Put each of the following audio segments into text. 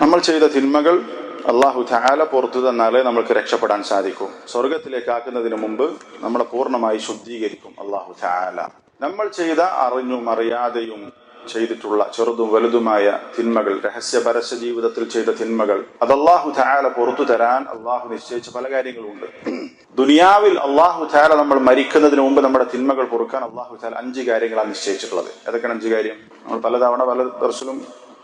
നമ്മൾ ചെയ്ത തിന്മകൾ അള്ളാഹു ധാല പുറത്തു തന്നാലേ നമ്മൾക്ക് രക്ഷപ്പെടാൻ സാധിക്കും. സ്വർഗത്തിലേക്ക് ആക്കുന്നതിന് മുമ്പ് നമ്മളെ പൂർണമായി ശുദ്ധീകരിക്കും അള്ളാഹു ധാല നമ്മൾ ചെയ്ത അറിഞ്ഞും അറിയാതെയും ചെയ്തിട്ടുള്ള ചെറുതും വലുതുമായ തിന്മകൾ രഹസ്യ പരസ്യ ജീവിതത്തിൽ ചെയ്ത തിന്മകൾ അത് അള്ളാഹു ധാല പുറത്തു തരാൻ അള്ളാഹു നിശ്ചയിച്ച പല കാര്യങ്ങളുമുണ്ട് ദുനിയാവിൽ അള്ളാഹു ധാല നമ്മൾ മരിക്കുന്നതിന് മുമ്പ് നമ്മുടെ തിന്മകൾ പൊറുക്കാൻ അള്ളാഹു ധാല അഞ്ച് കാര്യങ്ങളാണ് നിശ്ചയിച്ചിട്ടുള്ളത്. ഏതൊക്കെയാണ് അഞ്ച് കാര്യം? നമ്മൾ പലതവണ പല ദർശനം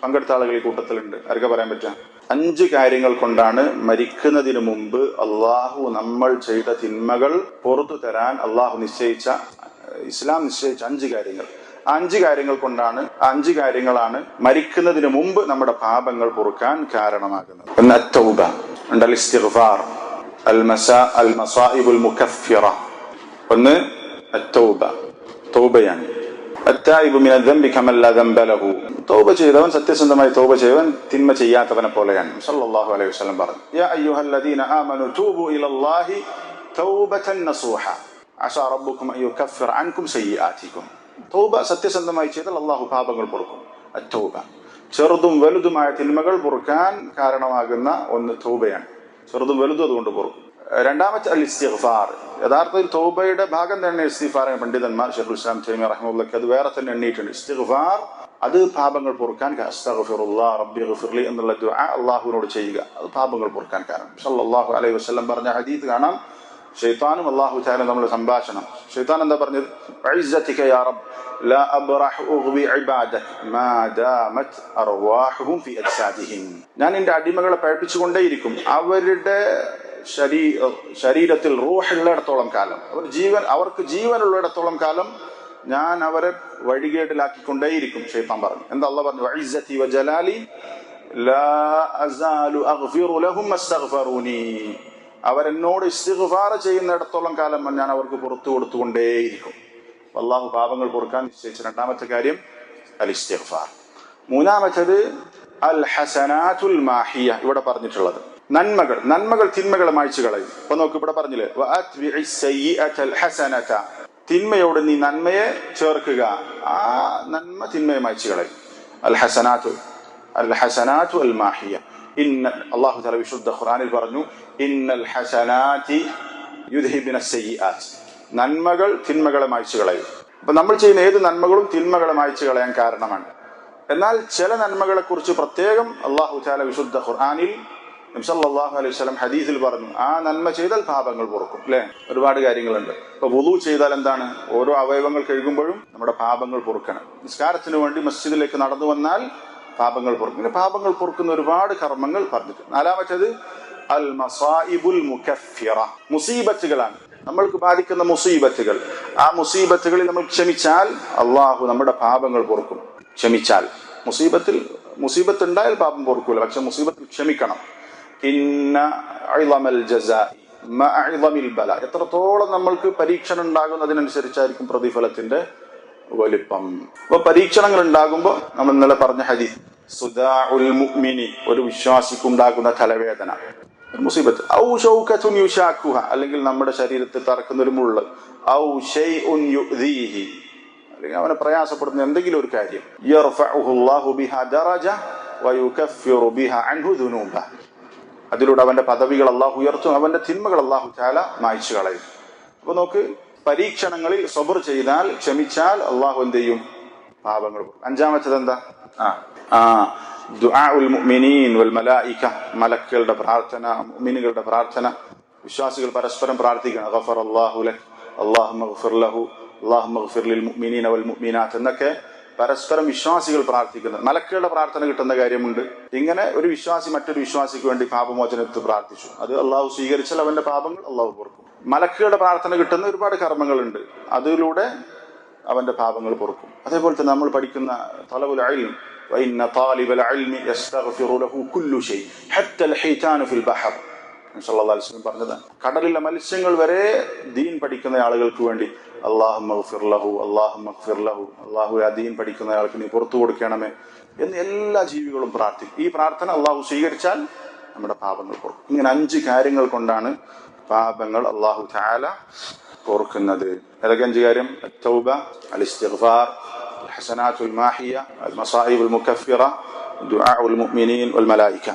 പങ്കെടുത്ത ആളുകൾ ഈ കൂട്ടത്തിലുണ്ട്. ആർക്കെ പറയാൻ പറ്റുക അഞ്ച് കാര്യങ്ങൾ കൊണ്ടാണ് മരിക്കുന്നതിന് മുമ്പ് അള്ളാഹു നമ്മൾ ചെയ്ത തിന്മകൾ പുറത്തു തരാൻ അള്ളാഹു നിശ്ചയിച്ച ഇസ്ലാം നിശ്ചയിച്ച അഞ്ച് കാര്യങ്ങൾ. അഞ്ച് കാര്യങ്ങൾ കൊണ്ടാണ് അഞ്ച് കാര്യങ്ങളാണ് മരിക്കുന്നതിന് മുമ്പ് നമ്മുടെ പാപങ്ങൾ പൊറുക്കാൻ കാരണമാകുന്നത്. ഒന്ന് ഇസ്തിഗ്ഫാർ അൽ മസാ അൽ മസായിബുൽ മുക്കഫിറ ഒന്ന് അത്തൗബ തൗബയാണ്. അത്തായിബു മിന ദംബി കമൻ ലാ ദംബ ലഹു. തൗബ ചെയ്തവൻ സത്യസന്ധമായി തൗബ ചെയ്തവൻ തിന്മ ചെയ്യാത്തവനെ പോലെയാണ്. സല്ലല്ലാഹു അലൈഹി വസല്ലം പറഞ്ഞു. യാ അയ്യുഹല്ലദീന ആമനു തൂബു ഇലല്ലാഹി തൗബതൻ നസൂഹ. അസാ റബ്ബുക്കും അൻ യുകഫിർ അൻകും സയ്യിആതികും തൗബ സത്യസന്ധമായി ചെയ്താൽ അള്ളാഹു പാപങ്ങൾ പൊറുക്കും. അത്തൗബ. ചെറുതും വലുതുമായ തിന്മകൾ പൊറുക്കാൻ കാരണമാകുന്ന ഒന്ന് തൗബയാണ്. ചെറുതും വലുതും അതുകൊണ്ട് പൊറുക്കും. രണ്ടാമത്തെ അൽ ഇസ്തിഗ്ഫാർ. യഥാർത്ഥത്തിൽ തോബയുടെ ഭാഗം തന്നെ ഇസ്തിഗ്ഫാർ പണ്ഡിതന്മാർ ഷെഖുൽ ഇസ്ലാം തൈമി റഹ്മുള്ളക്ക് അത് വേറെ തന്നെ എണ്ണീയിട്ടുണ്ട്. ഇസ്തിഗ്ഫാർ അത് പാപങ്ങൾ പൊറുക്കാൻ റബ്ബി എന്നുള്ള ദുആ അള്ളാഹുവിനോട് ചെയ്യുക. അത് പാപങ്ങൾ പൊറുക്കാൻ കാരണം. സല്ലല്ലാഹു അലൈഹി വസല്ലം പറഞ്ഞ ഹദീസ് കാണാം. ഷെയ്ത്താനും അള്ളാഹു ചാലും നമ്മൾ സംഭാഷണം. ഷെയ്ത്താൻ എന്താ പറഞ്ഞത്? "വഇസ്സതിക യാ റബ്ബ് ലാ അബ്റഹു ഉഗ്ബി ഇബാദക് മാ ദാമത് അർവാഹുഹും ഫി അജ്സാദിഹിം. ഞാൻ എന്റെ അടിമകളെ പഴപ്പിച്ചുകൊണ്ടേയിരിക്കും അവരുടെ ശരീ ശരീരത്തിൽ റൂഹുള്ളിടത്തോളം കാലം. അവർ ജീവൻ അവർക്ക് ജീവനുള്ളിടത്തോളം കാലം ഞാൻ അവരെ വഴികേടിലാക്കിക്കൊണ്ടേയിരിക്കും ഷെയ്ത്താൻ പറഞ്ഞു. എന്താ പറഞ്ഞു? "വഇസ്സതി വജലാലി അവരെന്നോട് ഇസ്തിഗ്ഫാർ ചെയ്യുന്നിടത്തോളം കാലം ഞാൻ അവർക്ക് പുറത്തു കൊടുത്തുകൊണ്ടേയിരിക്കും. അള്ളാഹു പാപങ്ങൾ പൊറുക്കാൻ നിശ്ചയിച്ച രണ്ടാമത്തെ കാര്യം അൽ ഇസ്തിഗ്ഫാർ മൂന്നാമത്തത് അൽ ഹസനാത്തുൽ മാഹിയ ഇവിടെ പറഞ്ഞിട്ടുള്ളത്. നന്മകൾ നന്മകൾ തിന്മകളെ മായ്ച്ചു കളയും. അപ്പൊ നോക്ക് ഇവിടെ പറഞ്ഞില്ലേ തിന്മയോട് നീ നന്മയെ ചേർക്കുക. ആ നന്മ തിന്മയെ മായ്ച്ചു കളയും. അൽ ഹസനാത്തു അൽ ഹസനാത്തു അൽ മാഹിയ. ഇന്ന അള്ളാഹു തല വിശുദ്ധ ഖുറാനിൽ പറഞ്ഞു ഇന്നൽ ഹസനാതി യുദ്ഹിബിന നന്മകൾ തിന്മകളെ മായ്ച്ചു കളയും. അപ്പൊ നമ്മൾ ചെയ്യുന്ന ഏത് നന്മകളും തിന്മകളെ മായ്ച്ചു കളയാൻ കാരണമാണ്. എന്നാൽ ചില നന്മകളെ കുറിച്ച് പ്രത്യേകം അള്ളാഹു താല വിശുദ്ധ ഖുർആാനിൽ നബ്സല്ലാഹു അലൈഹി സ്വലം ഹദീസിൽ പറഞ്ഞു ആ നന്മ ചെയ്താൽ പാപങ്ങൾ പൊറുക്കും അല്ലെ? ഒരുപാട് കാര്യങ്ങളുണ്ട്. ഇപ്പൊ വുളു ചെയ്താൽ എന്താണ്? ഓരോ അവയവങ്ങൾ കഴുകുമ്പോഴും നമ്മുടെ പാപങ്ങൾ പൊറുക്കണം. നിസ്കാരത്തിന് വേണ്ടി മസ്ജിദിലേക്ക് നടന്നു വന്നാൽ പാപങ്ങൾ പൊറുക്കും. ഇങ്ങനെ പാപങ്ങൾ പൊറുക്കുന്ന ഒരുപാട് കർമ്മങ്ങൾ പറഞ്ഞിട്ടുണ്ട്. നാലാമത്തത് അൽ മസായിബുൽ മുക്കഫിറ മുസീബത്തുകളാണ്. നമ്മൾക്ക് ബാധിക്കുന്ന മുസീബത്തുകൾ. ആ മുസീബത്തുകളിൽ നമ്മൾ ക്ഷമിച്ചാൽ അള്ളാഹു നമ്മുടെ പാപങ്ങൾ പൊറുക്കും. ക്ഷമിച്ചാൽ. മുസീബത്തിൽ മുസീബത്ത് ഉണ്ടായാൽ പാപം പൊറുക്കൂല പക്ഷെ മുസീബത്തിൽ ക്ഷമിക്കണം. ഇന്ന എത്രത്തോളം നമ്മൾക്ക് പരീക്ഷണം ഉണ്ടാകുന്നതിനനുസരിച്ചായിരിക്കും പ്രതിഫലത്തിന്റെ വലിപ്പം. അപ്പൊ പരീക്ഷണങ്ങൾ ഉണ്ടാകുമ്പോൾ നമ്മൾ ഇന്നലെ പറഞ്ഞ ഹദീസ് സുദാഉൽ മുഅ്മിനി ഒരു വിശ്വാസിക്കുണ്ടാകുന്ന തലവേദന. മുസീബത്ത്. ഔ യുശാക്കുഹ അല്ലെങ്കിൽ നമ്മുടെ ശരീരത്തിൽ തറക്കുന്ന ഒരു മുള്ള്. ഔ ഷൈഉൻ അല്ലെങ്കിൽ അവനെ പ്രയാസപ്പെടുന്ന എന്തെങ്കിലും ഒരു കാര്യം. യർഫഉഹുല്ലാഹു അൻഹു അതിലൂടെ അവന്റെ പദവികൾ അള്ളാഹു ഉയർത്തും അവന്റെ തിന്മകൾ അള്ളാഹു ചാല മായച്ചു കളയും. അപ്പൊ നോക്ക് പരീക്ഷണങ്ങളിൽ സബർ ചെയ്താൽ ക്ഷമിച്ചാൽ അള്ളാഹു എന്ത് ചെയ്യും? പാപങ്ങൾ. അഞ്ചാമത്തത് എന്താ? ആ മലക്കുകളുടെ പ്രാർത്ഥന മിനുകളുടെ പ്രാർത്ഥന. വിശ്വാസികൾ പരസ്പരം പ്രാർത്ഥിക്കണം. ഗഫർ അള്ളാഹു അള്ളാഹു അള്ളാഹു എന്നൊക്കെ പരസ്പരം വിശ്വാസികൾ പ്രാർത്ഥിക്കുന്നത് മലക്കുകളുടെ പ്രാർത്ഥന കിട്ടുന്ന കാര്യമുണ്ട് ഇങ്ങനെ ഒരു വിശ്വാസി മറ്റൊരു വിശ്വാസിക്ക് വേണ്ടി പാപമോചനത്തിൽ പ്രാർത്ഥിച്ചു അത് അള്ളാഹു സ്വീകരിച്ചാൽ അവന്റെ പാപങ്ങൾ അള്ളാഹു പൊറുക്കും മലക്കുകളുടെ പ്രാർത്ഥന കിട്ടുന്ന ഒരുപാട് കർമ്മങ്ങളുണ്ട് അതിലൂടെ അവന്റെ പാപങ്ങൾ പൊറുക്കും അതേപോലെ തന്നെ നമ്മൾ പഠിക്കുന്ന തലവുൽ അൽം وإن طالب العلم يستغفر له كل شيء حتى الحيتان في البحر സല്ലല്ലാഹു അലൈഹി വസല്ലം പറഞ്ഞതാണ് കടലിലെ മത്സ്യങ്ങൾ വരെ ദീൻ പഠിക്കുന്ന ആളുകൾക്ക് വേണ്ടി അള്ളാഹു ലഹു അള്ളാഹു ലഹു അള്ളാഹു ആ ദീൻ പഠിക്കുന്ന ആൾക്ക് നീ പുറത്തു കൊടുക്കണമേ എന്ന് എല്ലാ ജീവികളും പ്രാർത്ഥിക്കും ഈ പ്രാർത്ഥന അള്ളാഹു സ്വീകരിച്ചാൽ നമ്മുടെ പാപങ്ങൾ പൊറുക്കും ഇങ്ങനെ അഞ്ച് കാര്യങ്ങൾ കൊണ്ടാണ് പാപങ്ങൾ അള്ളാഹു താല ഓർക്കുന്നത് ഏതൊക്കെ അഞ്ച് കാര്യം التوبة الاستغفار الحسنات الماحية المصائب المكفرة دعاء المؤمنين والملائكة